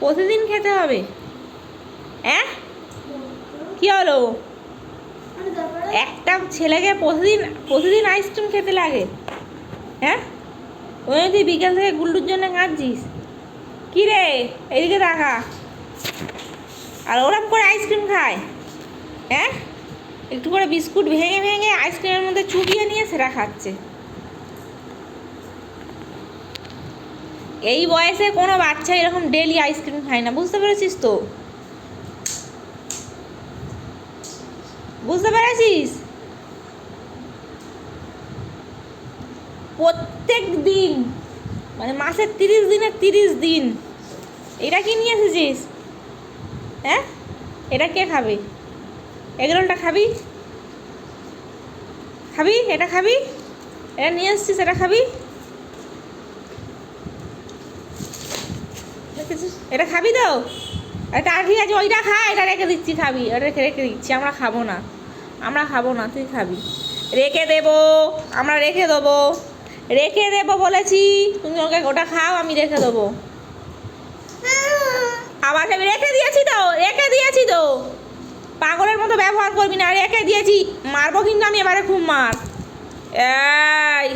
প্রতিদিন খেতে হবে? হ্যাঁ কি হলো একটা ছেলেকে প্রতিদিন প্রতিদিন আইসক্রিম খেতে লাগে। হ্যাঁ ওই তুই বিকেল থেকে গুল্ডুর জন্য কাঁদছিস। কী রে? এদিকে দেখা। আর ওরম করে আইসক্রিম খায়। হ্যাঁ একটু করে বিস্কুট ভেঙে ভেঙে আইসক্রিমের মধ্যে চুবিয়ে নিয়ে সেটা খাচ্ছে। এই বয়সে কোনো বাচ্চা এরকম ডেলি আইসক্রিম খায় না, বুঝতে পেরেছিস তো? বুঝতে পেরেছিস? প্রত্যেক দিন মানে মাসের তিরিশ দিনের তিরিশ দিন। এটা কি নিয়ে এসেছিস? হ্যাঁ? এটা কে খাবে? এগরোলটা খাবি? খাবি? এটা খাবি? এটা নিয়ে এসছিস, এটা খাবি? এটা খাবি তো? এটা ঠিক আছে? ওইটা খা, এটা রেখে দিচ্ছি, খাবি। এটা রেখে রেখে দিচ্ছি, আমরা খাব না। আমরা খাব না, তুই খাবি। রেখে দেবো, আমরা রেখে দেবো। রেখে দেবো বলেছি, তুমি ওকে ওটা খাও, আমি রেখে দেবো। আবার আমি রেখে দিয়েছি তো, রেখে দিয়েছি তো। পাগলের মতো ব্যবহার করবি না, রেখে দিয়েছি। মারবো কিন্তু আমি এবারে খুব মার। এই।